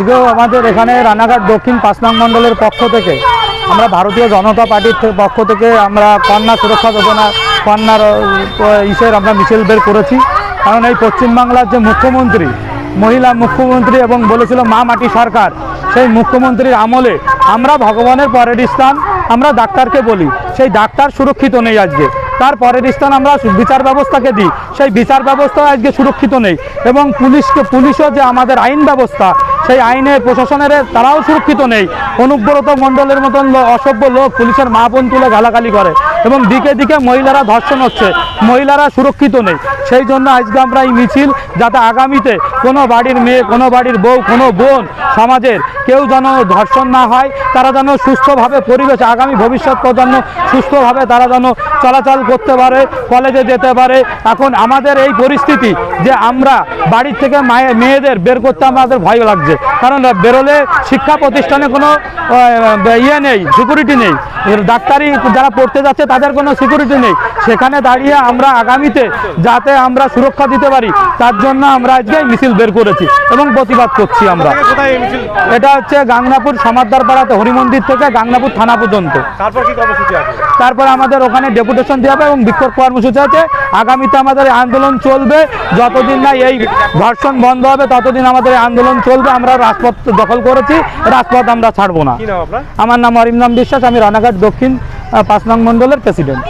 আজকেও আমাদের এখানে রানাঘাট দক্ষিণ পাঁচ নং মণ্ডলের পক্ষ থেকে আমরা ভারতীয় জনতা পার্টির পক্ষ থেকে আমরা কন্যা সুরক্ষা যোজনা কন্যার ইসের আমরা মিছিল বের করেছি। কারণ এই পশ্চিমবাংলার যে মুখ্যমন্ত্রী, মহিলা মুখ্যমন্ত্রী এবং বলেছিল মা মাটি সরকার, সেই মুখ্যমন্ত্রীর আমলে আমরা ভগবানের পরের স্থান আমরা ডাক্তারকে বলি। সেই ডাক্তার সুরক্ষিত নেই আজকে। তার পরের স্থান আমরা বিচার ব্যবস্থাকে দিই। সেই বিচার ব্যবস্থা আজকে সুরক্ষিত নেই। এবং পুলিশকে পুলিশও যে আমাদের আইন ব্যবস্থা সেই আইনে প্রশাসনের তারাও সুরক্ষিত নেই। অনুব্রত মণ্ডলের মতন অসভ্য লোক পুলিশের মা বোন তুলে গালাগালি করে। এবং দিকে দিকে মহিলারা ধর্ষণ হচ্ছে। মহিলারা সুরক্ষিত নেই। সেই জন্য আজকে আমরা এই মিছিল যাতে আগামীতে কোনো বাড়ির মেয়ে, কোনো বাড়ির বউ, কোনো বোন সমাজের কেউ যেন ধর্ষণ না হয়, তারা যেন সুস্থভাবে পরিবেশ, আগামী ভবিষ্যৎ প্রজন্ম সুস্থভাবে তারা যেন চলাচল করতে পারে, কলেজে যেতে পারে। এখন আমাদের এই পরিস্থিতি যে আমরা বাড়ির থেকে মায়ে, মেয়েদের বের করতে আমাদের ভয় লাগছে। কারণ বেরোলে শিক্ষা প্রতিষ্ঠানে কোনো ইয়ে নেই সিকিউরিটি নেই। ডাক্তারি যারা পড়তে যাচ্ছে তাদের কোনো সিকিউরিটি নেই। সেখানে দাঁড়িয়ে আমরা আগামীতে যাতে আমরা সুরক্ষা দিতে পারি তার জন্য আমরা আজকে মিছিল বের করেছি এবং প্রতিবাদ করছি আমরা। এটা হচ্ছে গাংনাপুর সমাদ্দার পাড়াতে হরিমন্দির থেকে গাংনাপুর থানা পর্যন্ত। তারপর আমাদের ওখানে ডেপুটেশন দেওয়া হবে এবং বিক্ষোভ কর্মসূচি আছে। আগামীতে আমাদের আন্দোলন চলবে। যতদিন না এই ধর্ষণ বন্ধ হবে ততদিন আমাদের আন্দোলন চলবে। আমরা রাজপথ দখল করেছি। রাজপথ আমরা ছাড়বো না। আমার নাম অরিন্দম বিশ্বাস আমি রানাঘাট দক্ষিণ পাঁচ নং মণ্ডলের প্রেসিডেন্ট